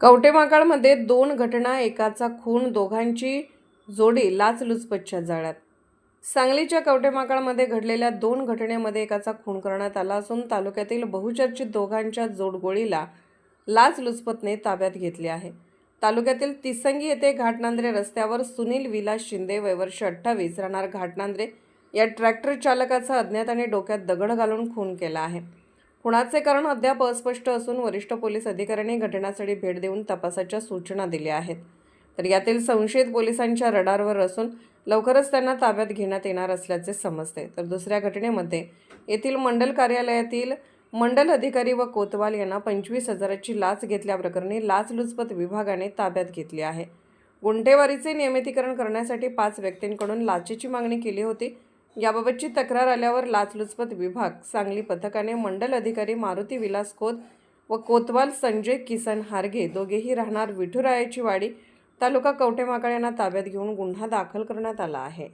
कवटेमाकाळमध्ये दोन घटना एकाचा खून दोघांची जोडी लाचलुचपतच्या जाळ्यात. सांगलीच्या कवटेमाकाळमध्ये घडलेल्या दोन घटनेमध्ये एकाचा खून करण्यात आला असून तालुक्यातील बहुचर्चित दोघांच्या जोडगोळीला लाचलुचपतने ताब्यात घेतले आहे. तालुक्यातील तिसंगी येथे घाटनांद्रे रस्त्यावर सुनील विलास शिंदे वयवर्ष अठ्ठावीस राहणार घाटनांद्रे या ट्रॅक्टर चालकाचा अज्ञाताने डोक्यात दगड घालून खून केला आहे. खुणाचे कारण अद्याप अस्पष्ट असून वरिष्ठ पोलीस अधिकाऱ्यांनी घटनास्थळी भेट देऊन तपासाच्या सूचना दिल्या आहेत. तर यातील संशयित पोलिसांच्या रडारवर असून लवकरच त्यांना ताब्यात घेण्यात येणार असल्याचे समजते. तर दुसऱ्या घटनेमध्ये येथील मंडल कार्यालयातील मंडल अधिकारी व कोतवाल यांना पंचवीस हजाराची लाच घेतल्याप्रकरणी लाचलुचपत विभागाने ताब्यात घेतली आहे. गुंठेवारीचे नियमितीकरण करण्यासाठी पाच व्यक्तींकडून लाचेची मागणी केली होती. याबाबतची तक्रार आल्यावर लाचलुचपत विभाग सांगली पथकाने मंडल अधिकारी मारुती विलास खोत व कोतवाल संजय किसन हारगे दोघेही राहणार विठुरायाची वाडी तालुका कवठेमाकाळ यांना ताब्यात घेऊन गुन्हा दाखल करण्यात आला आहे.